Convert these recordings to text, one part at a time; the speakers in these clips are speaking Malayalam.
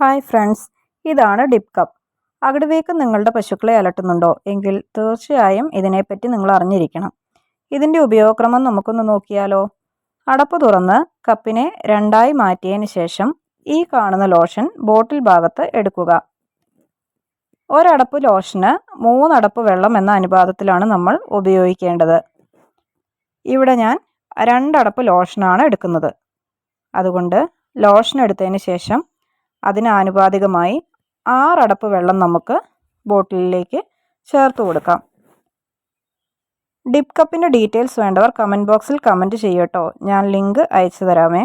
ഹായ് ഫ്രണ്ട്സ് ഇതാണ് ഡിപ് കപ്പ്. അകിടുവീക്കം നിങ്ങളുടെ പശുക്കളെ അലട്ടുന്നുണ്ടോ? എങ്കിൽ തീർച്ചയായും ഇതിനെപ്പറ്റി നിങ്ങൾ അറിഞ്ഞിരിക്കണം. ഇതിന്റെ ഉപയോഗക്രമം നമുക്കൊന്ന് നോക്കിയാലോ? അടപ്പ് തുറന്ന് കപ്പിനെ രണ്ടായി മാറ്റിയതിന് ശേഷം ഈ കാണുന്ന ലോഷൻ ബോട്ടിൽ ഭാഗത്ത് എടുക്കുക. ഒരടപ്പ് ലോഷന് മൂന്നടപ്പ് വെള്ളം എന്ന അനുപാതത്തിലാണ് നമ്മൾ ഉപയോഗിക്കേണ്ടത്. ഇവിടെ ഞാൻ രണ്ടടപ്പ് ലോഷനാണ് എടുക്കുന്നത്. അതുകൊണ്ട് ലോഷൻ എടുത്തതിന് ശേഷം അതിന് ആനുപാതികമായി ആറടപ്പ് വെള്ളം നമുക്ക് ബോട്ടിലിലേക്ക് ചേർത്ത് കൊടുക്കാം. ഡിപ് കപ്പിന്റെ ഡീറ്റെയിൽസ് വേണ്ടവർ കമന്റ് ബോക്സിൽ കമന്റ് ചെയ്യട്ടോ. ഞാൻ ലിങ്ക് അയച്ചു തരാമേ.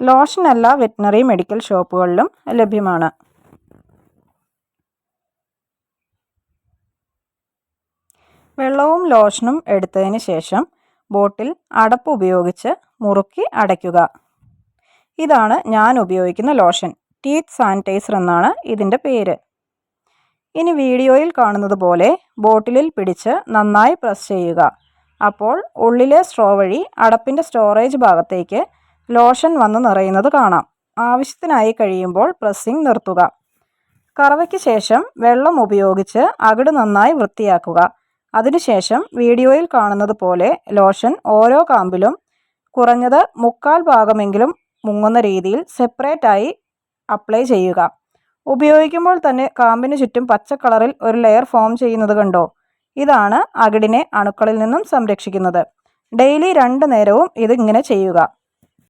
ലോഷൻ എല്ലാ വെറ്റിനറി മെഡിക്കൽ ഷോപ്പുകളിലും ലഭ്യമാണ്. വെള്ളവും ലോഷനും എടുത്തതിന് ശേഷം ബോട്ടിൽ അടപ്പ് ഉപയോഗിച്ച് മുറുക്കി അടയ്ക്കുക. ഇതാണ് ഞാൻ ഉപയോഗിക്കുന്ന ലോഷൻ. ടീത്ത് സാനിറ്റൈസർ എന്നാണ് ഇതിന്റെ പേര്. ഇനി വീഡിയോയിൽ കാണുന്നത് പോലെ ബോട്ടിലിൽ പിടിച്ച് നന്നായി പ്രസ് ചെയ്യുക. അപ്പോൾ ഉള്ളിലെ സ്ട്രോ വഴി അടപ്പിന്റെ സ്റ്റോറേജ് ഭാഗത്തേക്ക് ലോഷൻ വന്ന് നിറയുന്നത് കാണാം. ആവശ്യത്തിനായി കഴിയുമ്പോൾ പ്രസ്സിംഗ് നിർത്തുക. കറവയ്ക്ക് ശേഷം വെള്ളം ഉപയോഗിച്ച് അകിട് നന്നായി വൃത്തിയാക്കുക. അതിനുശേഷം വീഡിയോയിൽ കാണുന്നത് പോലെ ലോഷൻ ഓരോ കാമ്പിലും കുറഞ്ഞത് മുക്കാൽ ഭാഗമെങ്കിലും മുങ്ങുന്ന രീതിയിൽ സെപ്പറേറ്റ് ആയി അപ്ലൈ ചെയ്യുക. ഉപയോഗിക്കുമ്പോൾ തന്നെ കാമ്പിന് ചുറ്റും പച്ച കളറിൽ ഒരു ലെയർ ഫോം ചെയ്യുന്നത് കണ്ടോ? ഇതാണ് അകിടിനെ അണുക്കളിൽ നിന്നും സംരക്ഷിക്കുന്നത്. ഡെയിലി രണ്ട് നേരവും ഇത് ഇങ്ങനെ ചെയ്യുക.